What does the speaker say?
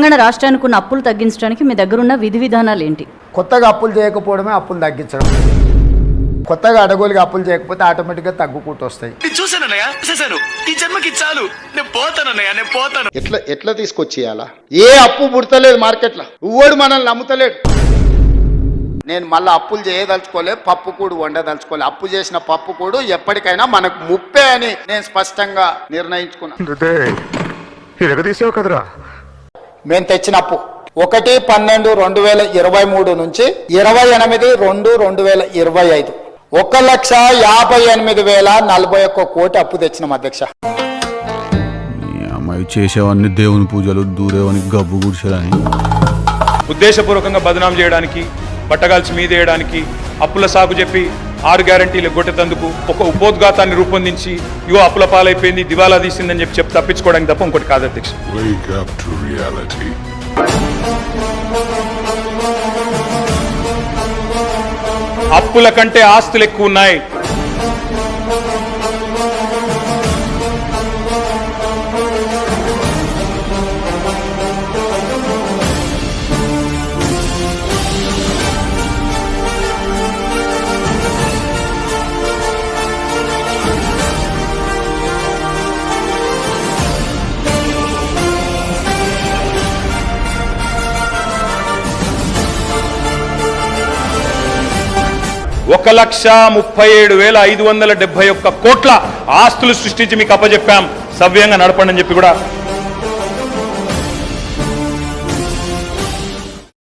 తెలంగాణ రాష్ట్రానికి ఉన్న అప్పులు తగ్గించడానికి మీ దగ్గర ఉన్న విధి విధానాలు ఏంటి? కొత్తగా అప్పులు చేయకపోవడమే అప్పులు తగ్గించడం. కొత్తగా అడగోలుగా అప్పులు చేయకపోతే ఆటోమేటిక్గా తగ్గుకుంటూ వస్తాయి. నేను చూశానన్నయ్య చూశాను. ఈ జన్మకి చాలు. నేను పోతానన్నయ్య నేను పోతాను. ఎట్లా ఎట్లా తీసుకొచ్చేయాలా? ఏ అప్పు పుడతలేదు మార్కెట్లో. ఉవ్వడు మనల్ని నమ్ముతలేడు. నేను మళ్ళీ అప్పులు చేయదలుచుకోలే పప్పు కూడు వండదలుచుకోలే. అప్పు చేసిన పప్పు కూడు ఎప్పటికైనా మనకు ముప్పే అని నేను స్పష్టంగా నిర్ణయించుకున్నాను కదరా. మేము తెచ్చిన అప్పు ఒకటి పన్నెండు రెండు వేల ఇరవై మూడు నుంచి ఇరవై ఎనిమిది రెండు రెండు వేల ఇరవై ఐదు. ఒక లక్ష యాభై ఎనిమిది వేల నలభై ఒక్క కోటి అప్పు తెచ్చినాం అధ్యక్ష. అమ్మాయి చేసేవన్నీ దేవుని పూజలు దూరేవని గబ్బు గుడిసేదని ఉద్దేశపూర్వకంగా బదనాం చేయడానికి బట్టగాల్చి మీదేయడానికి అప్పుల సాగు చెప్పి ఆరు గ్యారంటీలు గొట్టేతందుకు ఒక ఉపోద్ఘాతాన్ని రూపొందించి ఇగో అప్పుల పాలైపోయింది దివాలా తీసిందని చెప్పి చెప్పి తప్పించుకోవడానికి తప్ప ఇంకోటి కాదు అధ్యక్ష. అప్పుల కంటే ఆస్తులు ఎక్కువ ఉన్నాయి ఒక లక్ష ముప్పై ఏడు వేల ఐదు వందల డెబ్బై ఒక్క కోట్ల ఆస్తులు సృష్టించి మీకు అప్పచెప్పాం సవ్యంగా నడపండి అని చెప్పి కూడా